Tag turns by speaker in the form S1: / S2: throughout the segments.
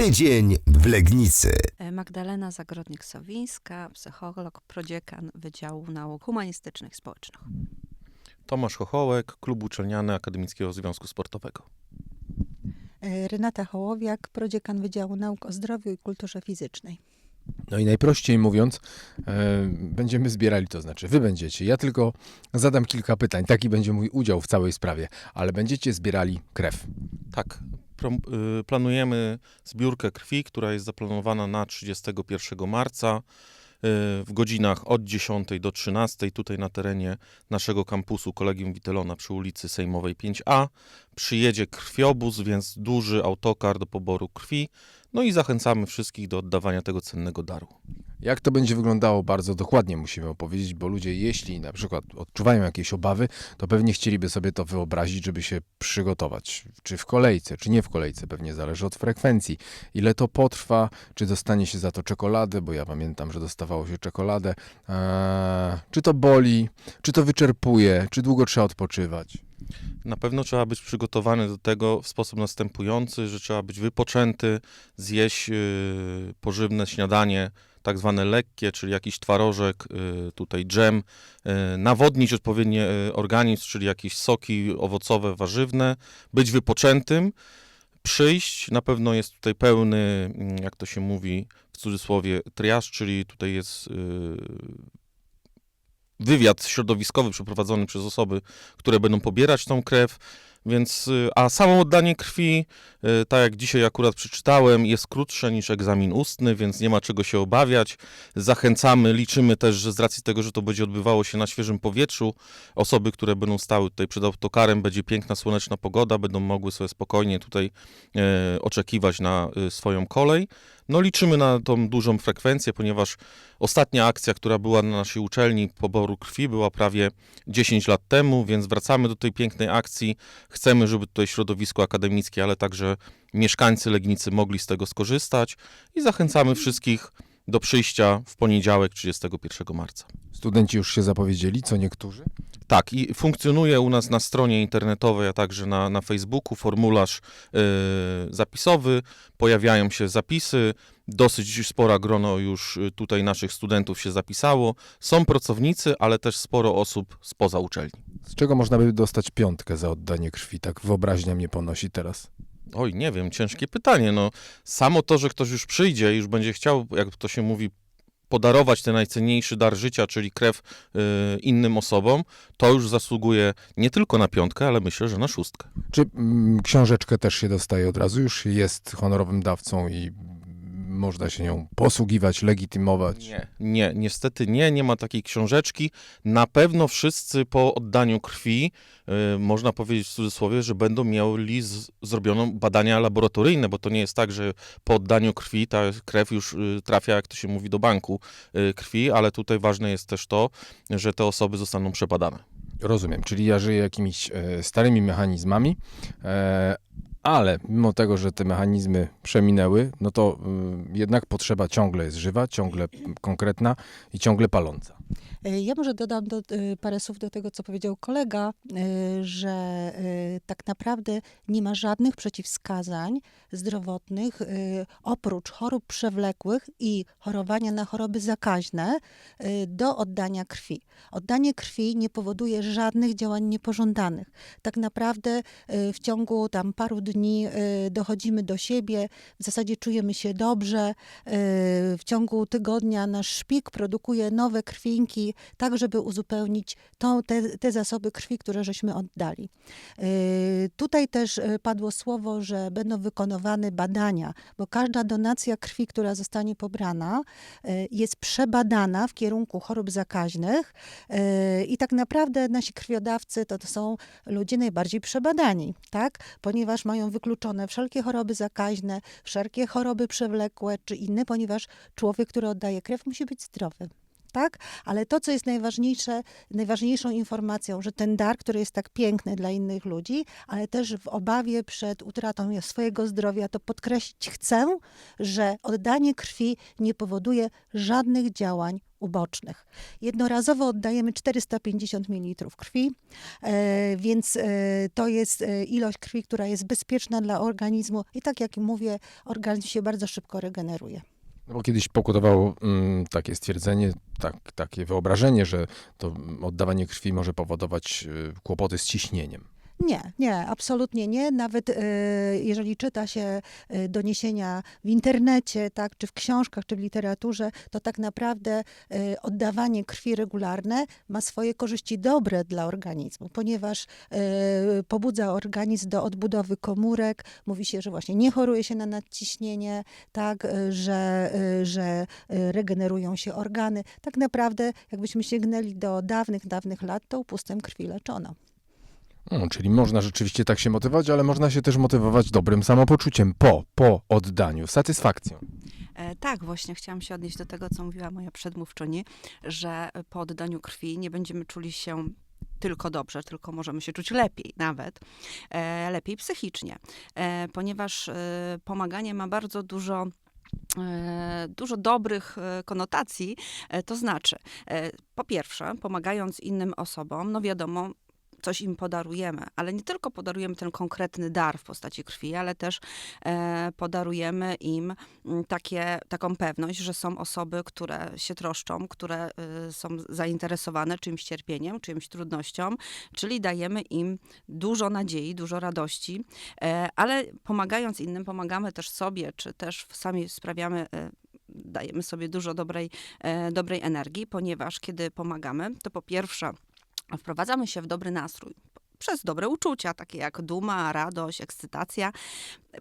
S1: Tydzień w Legnicy.
S2: E, Magdalena Zagrodnik-Sowińska, psycholog, prodziekan Wydziału Nauk Humanistycznych i Społecznych.
S3: Tomasz Chochołek, Klub Uczelniany Akademickiego Związku Sportowego.
S4: E, Renata Hołowiak, prodziekan Wydziału Nauk o Zdrowiu i Kulturze Fizycznej.
S5: No i najprościej mówiąc, e, będziemy zbierali, to znaczy wy będziecie. Ja tylko zadam kilka pytań. Taki będzie mój udział w całej sprawie, ale będziecie zbierali krew.
S3: Tak, planujemy zbiórkę krwi, która jest zaplanowana na 31 marca y, w godzinach od 10 do 13 tutaj na terenie naszego kampusu Kolegium Witelona przy ulicy Sejmowej 5A. Przyjedzie krwiobóz, więc duży autokar do poboru krwi. No i zachęcamy wszystkich do oddawania tego cennego daru.
S5: Jak to będzie wyglądało, bardzo dokładnie musimy opowiedzieć, bo ludzie, jeśli na przykład odczuwają jakieś obawy, to pewnie chcieliby sobie to wyobrazić, żeby się przygotować. Czy w kolejce, czy nie w kolejce, pewnie zależy od frekwencji. Ile to potrwa, czy dostanie się za to czekoladę, bo ja pamiętam, że dostawało się czekoladę. Eee, czy to boli, czy to wyczerpuje, czy długo trzeba odpoczywać.
S3: Na pewno trzeba być przygotowany do tego w sposób następujący, że trzeba być wypoczęty, zjeść y, pożywne śniadanie, tak zwane lekkie, czyli jakiś twarożek, y, tutaj dżem, y, nawodnić odpowiednie y, organizm, czyli jakieś soki owocowe, warzywne, być wypoczętym, przyjść, na pewno jest tutaj pełny, mm, jak to się mówi w cudzysłowie, triaż, czyli tutaj jest wywiad środowiskowy przeprowadzony przez osoby, które będą pobierać tą krew. Więc, y, a samo oddanie krwi, y, tak jak dzisiaj akurat przeczytałem, jest krótsze niż egzamin ustny, więc nie ma czego się obawiać. Zachęcamy, liczymy też, że z racji tego, że to będzie odbywało się na świeżym powietrzu, osoby, które będą stały tutaj przed autokarem, będzie piękna, słoneczna pogoda, będą mogły sobie spokojnie tutaj e, oczekiwać na e, swoją kolej. No liczymy na tą dużą frekwencję, ponieważ ostatnia akcja, która była na naszej uczelni poboru krwi, była prawie 10 lat temu, więc wracamy do tej pięknej akcji. Chcemy, żeby tutaj środowisko akademickie, ale także mieszkańcy Legnicy mogli z tego skorzystać i zachęcamy wszystkich do przyjścia w poniedziałek 31 marca.
S5: Studenci już się zapowiedzieli, co niektórzy?
S3: Tak, i funkcjonuje u nas na stronie internetowej, a także na, na Facebooku formularz y, zapisowy. Pojawiają się zapisy. Dosyć spora grono już y, tutaj naszych studentów się zapisało. Są pracownicy, ale też sporo osób spoza uczelni.
S5: Z czego można by dostać piątkę za oddanie krwi? Tak wyobraźnia mnie ponosi teraz.
S3: Oj, nie wiem, ciężkie pytanie. No, samo to, że ktoś już przyjdzie i już będzie chciał, jak to się mówi, podarować ten najcenniejszy dar życia, czyli krew y, innym osobom, to już zasługuje nie tylko na piątkę, ale myślę, że na szóstkę.
S5: Czy mm, książeczkę też się dostaje od razu? Już jest honorowym dawcą i można się nią posługiwać, legitymować?
S3: Nie, nie, niestety nie, nie ma takiej książeczki. Na pewno wszyscy po oddaniu krwi, y, można powiedzieć w cudzysłowie, że będą mieli z, zrobioną badania laboratoryjne, bo to nie jest tak, że po oddaniu krwi ta krew już y, trafia, jak to się mówi, do banku y, krwi, ale tutaj ważne jest też to, że te osoby zostaną przebadane.
S5: Rozumiem, czyli ja żyję jakimiś e, starymi mechanizmami, e, ale mimo tego, że te mechanizmy przeminęły, no to y, jednak potrzeba ciągle jest żywa, ciągle konkretna i ciągle paląca.
S4: E, Ja może dodam do, e, parę słów do tego, co powiedział kolega, e, że tak naprawdę nie ma żadnych przeciwwskazań zdrowotnych oprócz chorób przewlekłych i chorowania na choroby zakaźne do oddania krwi. Oddanie krwi nie powoduje żadnych działań niepożądanych. Tak naprawdę w ciągu tam paru dni e, dochodzimy do siebie, w zasadzie czujemy się dobrze. e, W ciągu tygodnia nasz szpik produkuje nowe krwinki, tak żeby uzupełnić te, te zasoby krwi, które żeśmy oddali. E, Tutaj też padło słowo, że będą wykonywane badania, bo każda donacja krwi, która zostanie pobrana, jest przebadana w kierunku chorób zakaźnych i tak naprawdę nasi krwiodawcy to, to są ludzie najbardziej przebadani, tak? ponieważ mają wykluczone wszelkie choroby zakaźne, wszelkie choroby przewlekłe czy inne, ponieważ człowiek, który oddaje krew, musi być zdrowy. Tak? Ale to, co jest najważniejsze, najważniejszą informacją, że ten dar, który jest tak piękny dla innych ludzi, ale też w obawie przed utratą swojego zdrowia, to podkreślić chcę, że oddanie krwi nie powoduje żadnych działań ubocznych. Jednorazowo oddajemy 450 ml krwi, e, więc e, to jest e, ilość krwi, która jest bezpieczna dla organizmu i tak jak mówię, organizm się bardzo szybko regeneruje.
S5: Bo kiedyś pokutowało mm, takie stwierdzenie, tak, takie wyobrażenie, że to oddawanie krwi może powodować y, kłopoty z ciśnieniem.
S4: Nie, nie, absolutnie nie. Nawet e, jeżeli czyta się e, doniesienia w internecie, tak, czy w książkach, czy w literaturze, to tak naprawdę e, oddawanie krwi regularne ma swoje korzyści dobre dla organizmu, ponieważ e, pobudza organizm do odbudowy komórek. Mówi się, że właśnie nie choruje się na nadciśnienie, tak, że, że regenerują się organy. Tak naprawdę, jakbyśmy sięgnęli do dawnych, dawnych lat, to upustem krwi leczono.
S5: Mm, czyli można rzeczywiście tak się motywować, ale można się też motywować dobrym samopoczuciem po, po oddaniu, satysfakcją.
S2: E, Tak, właśnie chciałam się odnieść do tego, co mówiła moja przedmówczyni, że po oddaniu krwi nie będziemy czuli się tylko dobrze, tylko możemy się czuć lepiej nawet, e, lepiej psychicznie, e, ponieważ e, pomaganie ma bardzo dużo e, dużo dobrych e, konotacji, to znaczy, po pierwsze, pomagając innym osobom, no wiadomo, coś im podarujemy, ale nie tylko podarujemy ten konkretny dar w postaci krwi, ale też e, podarujemy im mm, takie, taką pewność, że są osoby, które się troszczą, które y, są zainteresowane czymś cierpieniem, czymś trudnością, czyli dajemy im dużo nadziei, dużo radości, e, ale pomagając innym, pomagamy też sobie, czy też sami sprawiamy e, dajemy sobie dużo dobrej, e, dobrej energii, ponieważ kiedy pomagamy, to po pierwsze wprowadzamy się w dobry nastrój przez dobre uczucia, takie jak duma, radość, ekscytacja,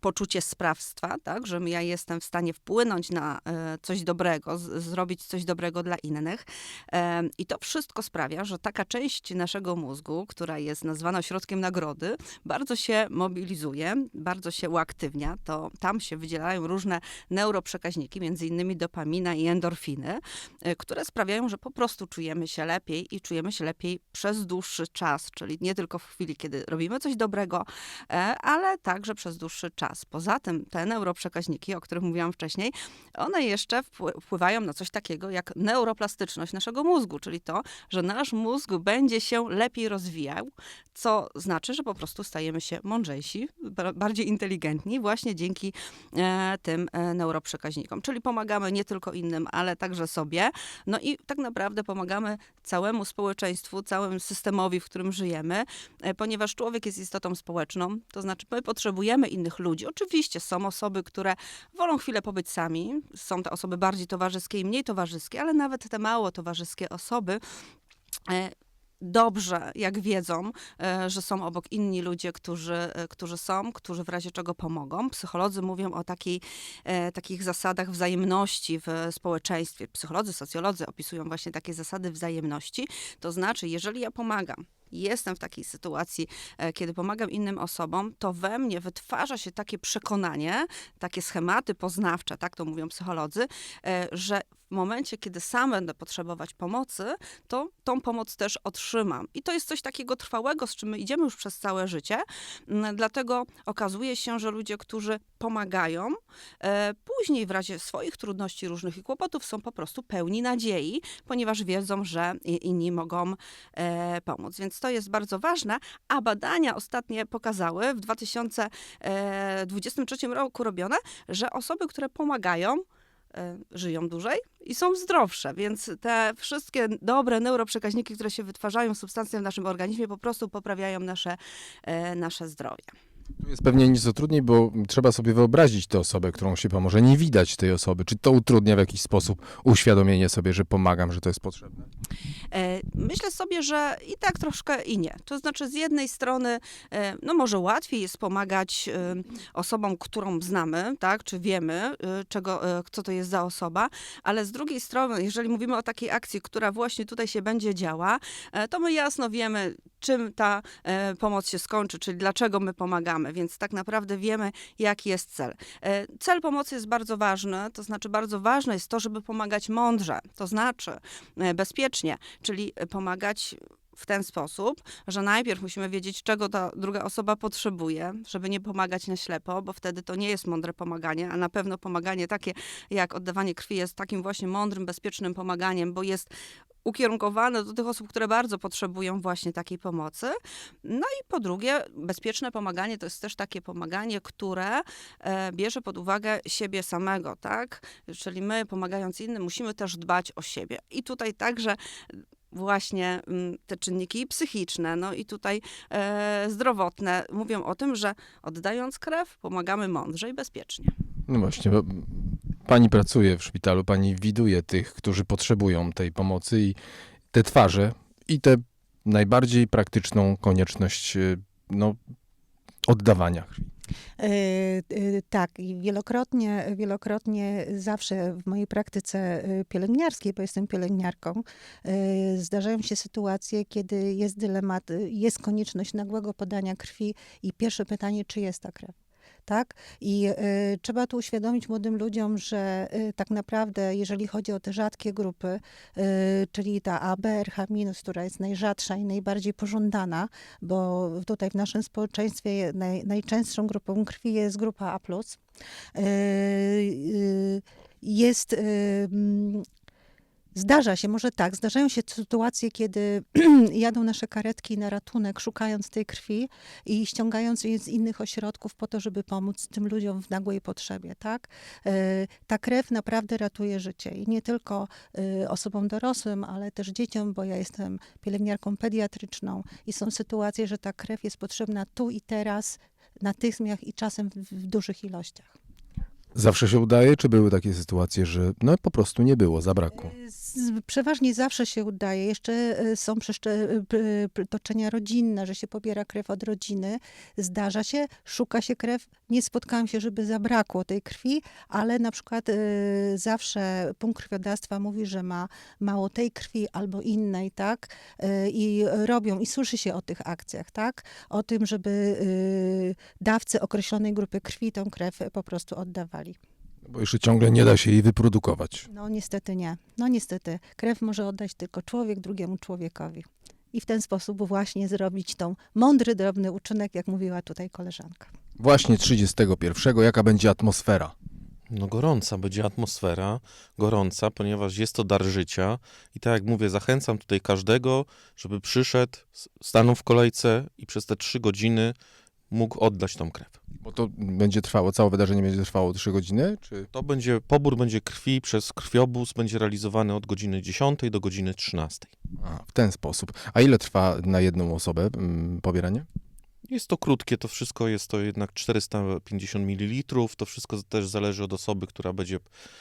S2: poczucie sprawstwa, tak, że ja jestem w stanie wpłynąć na e, coś dobrego, zrobić coś dobrego dla innych. E, I to wszystko sprawia, że taka część naszego mózgu, która jest nazwana środkiem nagrody, bardzo się mobilizuje, bardzo się uaktywnia. To tam się wydzielają różne neuroprzekaźniki, między innymi dopamina i endorfiny, e, które sprawiają, że po prostu czujemy się lepiej i czujemy się lepiej przez dłuższy czas, czyli nie tylko chwili, kiedy robimy coś dobrego, e, ale także przez dłuższy czas. Poza tym te neuroprzekaźniki, o których mówiłam wcześniej, one jeszcze wpły- wpływają na coś takiego jak neuroplastyczność naszego mózgu, czyli to, że nasz mózg będzie się lepiej rozwijał, co znaczy, że po prostu stajemy się mądrzejsi, ba- bardziej inteligentni właśnie dzięki e, tym e, neuroprzekaźnikom. Czyli pomagamy nie tylko innym, ale także sobie. No i tak naprawdę pomagamy całemu społeczeństwu, całemu systemowi, w którym żyjemy, ponieważ człowiek jest istotą społeczną, to znaczy my potrzebujemy innych ludzi. Oczywiście są osoby, które wolą chwilę pobyć sami, są to osoby bardziej towarzyskie i mniej towarzyskie, ale nawet te mało towarzyskie osoby e, dobrze, jak wiedzą, e, że są obok inni ludzie, którzy, e, którzy są, którzy w razie czego pomogą. Psycholodzy mówią o takiej, e, takich zasadach wzajemności w społeczeństwie. Psycholodzy, socjolodzy opisują właśnie takie zasady wzajemności. To znaczy, jeżeli ja pomagam, jestem w takiej sytuacji, e, kiedy pomagam innym osobom, to we mnie wytwarza się takie przekonanie, takie schematy poznawcze, tak to mówią psycholodzy, e, że w momencie, kiedy sam będę potrzebować pomocy, to tą pomoc też otrzymam. I to jest coś takiego trwałego, z czym my idziemy już przez całe życie. Mm, Dlatego okazuje się, że ludzie, którzy pomagają, e, później w razie swoich trudności różnych i kłopotów są po prostu pełni nadziei, ponieważ wiedzą, że inni mogą e, pomóc. Więc to jest bardzo ważne, a badania ostatnie pokazały w 2023 roku robione, że osoby, które pomagają, e, żyją dłużej i są zdrowsze, więc te wszystkie dobre neuroprzekaźniki, które się wytwarzają, substancje w naszym organizmie po prostu poprawiają nasze, e, nasze zdrowie.
S5: Tu jest pewnie nieco trudniej, bo trzeba sobie wyobrazić tę osobę, którą się pomoże. Nie widać tej osoby. Czy to utrudnia w jakiś sposób uświadomienie sobie, że pomagam, że to jest potrzebne?
S2: E, Myślę sobie, że i tak troszkę i nie. To znaczy, z jednej strony, e, no może łatwiej jest pomagać e, osobom, którą znamy, tak, czy wiemy, czego, co to jest za osoba, ale z drugiej strony, jeżeli mówimy o takiej akcji, która właśnie tutaj się będzie działa, to my jasno wiemy, czym ta pomoc się skończy, czyli dlaczego my pomagamy, więc tak naprawdę wiemy, jaki jest cel. E, Cel pomocy jest bardzo ważny, to znaczy bardzo ważne jest to, żeby pomagać mądrze, to znaczy e, bezpiecznie, czyli pomagać w ten sposób, że najpierw musimy wiedzieć, czego ta druga osoba potrzebuje, żeby nie pomagać na ślepo, bo wtedy to nie jest mądre pomaganie, a na pewno pomaganie takie jak oddawanie krwi jest takim właśnie mądrym, bezpiecznym pomaganiem, bo jest ukierunkowane do tych osób, które bardzo potrzebują właśnie takiej pomocy. No i po drugie, bezpieczne pomaganie to jest też takie pomaganie, które e, bierze pod uwagę siebie samego, tak? Czyli my, pomagając innym, musimy też dbać o siebie. I tutaj także właśnie mm, te czynniki psychiczne, no i tutaj e, zdrowotne mówią o tym, że oddając krew, pomagamy mądrze i bezpiecznie.
S5: No właśnie, bo pani pracuje w szpitalu, pani widuje tych, którzy potrzebują tej pomocy i te twarze i tę najbardziej praktyczną konieczność y, no, oddawania krwi.
S4: E, e, Tak, wielokrotnie, wielokrotnie zawsze w mojej praktyce e, pielęgniarskiej, bo jestem pielęgniarką, e, zdarzają się sytuacje, kiedy jest dylemat, jest konieczność nagłego podania krwi i pierwsze pytanie, czy jest ta krew. Tak? I e, trzeba tu uświadomić młodym ludziom, że e, tak naprawdę, jeżeli chodzi o te rzadkie grupy, e, czyli ta ABRH-, która jest najrzadsza i najbardziej pożądana, bo tutaj w naszym społeczeństwie naj, najczęstszą grupą krwi jest grupa A. E, y, Jest. Zdarza się, może tak, zdarzają się sytuacje, kiedy jadą nasze karetki na ratunek, szukając tej krwi i ściągając jej z innych ośrodków po to, żeby pomóc tym ludziom w nagłej potrzebie, tak? E, Ta krew naprawdę ratuje życie i nie tylko e, osobom dorosłym, ale też dzieciom, bo ja jestem pielęgniarką pediatryczną i są sytuacje, że ta krew jest potrzebna tu i teraz, natychmiast i czasem w, w dużych ilościach.
S5: Zawsze się udaje, czy były takie sytuacje, że no po prostu nie było, zabrakło?
S4: Przeważnie zawsze się udaje. Jeszcze e, są p- toczenia rodzinne, że się pobiera krew od rodziny. Zdarza się, szuka się krew. Nie spotkałam się, żeby zabrakło tej krwi, ale na przykład e, zawsze punkt krwiodawstwa mówi, że ma mało tej krwi albo innej, tak? E, I robią, i słyszy się o tych akcjach, tak? O tym, żeby e, dawcy określonej grupy krwi tą krew po prostu oddawali.
S5: Bo jeszcze ciągle nie da się jej wyprodukować.
S4: No niestety nie. No niestety. Krew może oddać tylko człowiek drugiemu człowiekowi. I w ten sposób właśnie zrobić tą mądry, drobny uczynek, jak mówiła tutaj koleżanka.
S5: Właśnie 31. Jaka będzie atmosfera?
S3: No gorąca będzie atmosfera, gorąca, ponieważ jest to dar życia i tak jak mówię, zachęcam tutaj każdego, żeby przyszedł, stanął w kolejce i przez te trzy godziny mógł oddać tą krew.
S5: Bo to będzie trwało, całe wydarzenie będzie trwało 3 godziny? Czy...
S3: To będzie, pobór będzie krwi przez krwiobóz, będzie realizowany od godziny 10 do godziny 13.
S5: A, w ten sposób. A ile trwa na jedną osobę mm, pobieranie?
S3: Jest to krótkie, to wszystko jest to jednak 450 ml. To wszystko też zależy od osoby, która będzie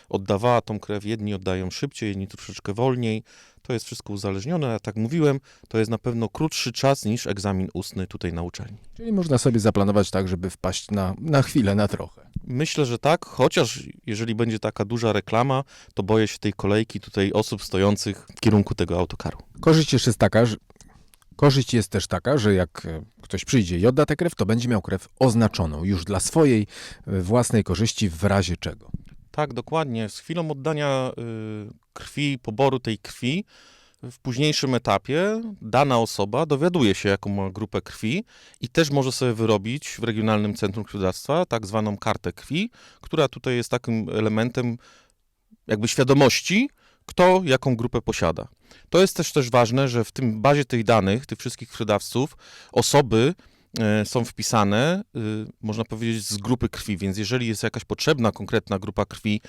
S3: oddawała tą krew. Jedni oddają szybciej, inni troszeczkę wolniej. To jest wszystko uzależnione, a jak tak mówiłem, to jest na pewno krótszy czas niż egzamin ustny tutaj na uczelni.
S5: Czyli można sobie zaplanować tak, żeby wpaść na, na chwilę, na trochę.
S3: Myślę, że tak, chociaż jeżeli będzie taka duża reklama, to boję się tej kolejki tutaj osób stojących w kierunku tego autokaru.
S5: Korzyść jeszcze jest taka, że Korzyść jest też taka, że jak e, ktoś przyjdzie i odda tę krew, to będzie miał krew oznaczoną już dla swojej e, własnej korzyści w razie czego.
S3: Tak, dokładnie. Z chwilą oddania y, krwi, poboru tej krwi, w późniejszym etapie dana osoba dowiaduje się, jaką ma grupę krwi i też może sobie wyrobić w Regionalnym Centrum Krwiodawstwa tak zwaną kartę krwi, która tutaj jest takim elementem jakby świadomości, kto jaką grupę posiada. To jest też też ważne, że w tym bazie tych danych, tych wszystkich krwiodawców, osoby e, są wpisane, y, można powiedzieć, z grupy krwi, więc jeżeli jest jakaś potrzebna konkretna grupa krwi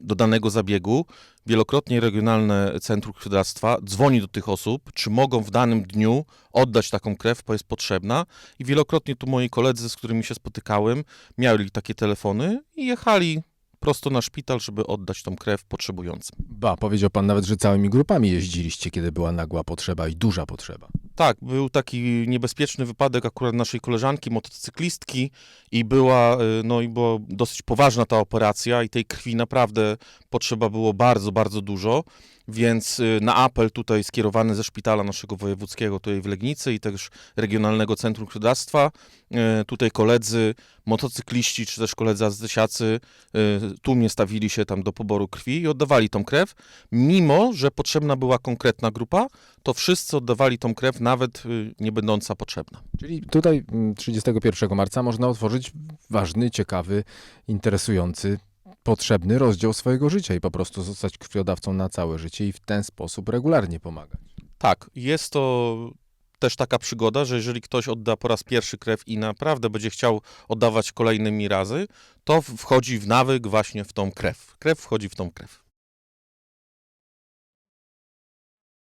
S3: do danego zabiegu, wielokrotnie Regionalne Centrum Krwiodawstwa dzwoni do tych osób, czy mogą w danym dniu oddać taką krew, bo jest potrzebna. I wielokrotnie tu moi koledzy, z którymi się spotykałem, mieli takie telefony i jechali prosto na szpital, żeby oddać tą krew potrzebującym.
S5: Ba, powiedział pan nawet, że całymi grupami jeździliście, kiedy była nagła potrzeba i duża potrzeba.
S3: Tak, był taki niebezpieczny wypadek akurat naszej koleżanki, motocyklistki i była, y, no i była dosyć poważna ta operacja i tej krwi naprawdę potrzeba było bardzo, bardzo dużo, więc y, na apel tutaj skierowany ze szpitala naszego wojewódzkiego tutaj w Legnicy i też Regionalnego Centrum Krwiodawstwa, y, tutaj koledzy, motocykliści czy też koledzy azesiacy y, tłumnie stawili się tam do poboru krwi i oddawali tą krew, mimo że potrzebna była konkretna grupa, to wszyscy oddawali tą krew, nawet nie będąca potrzebna.
S5: Czyli tutaj mm, 31 marca można otworzyć ważny, ciekawy, interesujący, potrzebny rozdział swojego życia i po prostu zostać krwiodawcą na całe życie i w ten sposób regularnie pomagać.
S3: Tak, jest to też taka przygoda, że jeżeli ktoś odda po raz pierwszy krew i naprawdę będzie chciał oddawać kolejnymi razy, to wchodzi w nawyk właśnie w tą krew. Krew wchodzi w tą krew.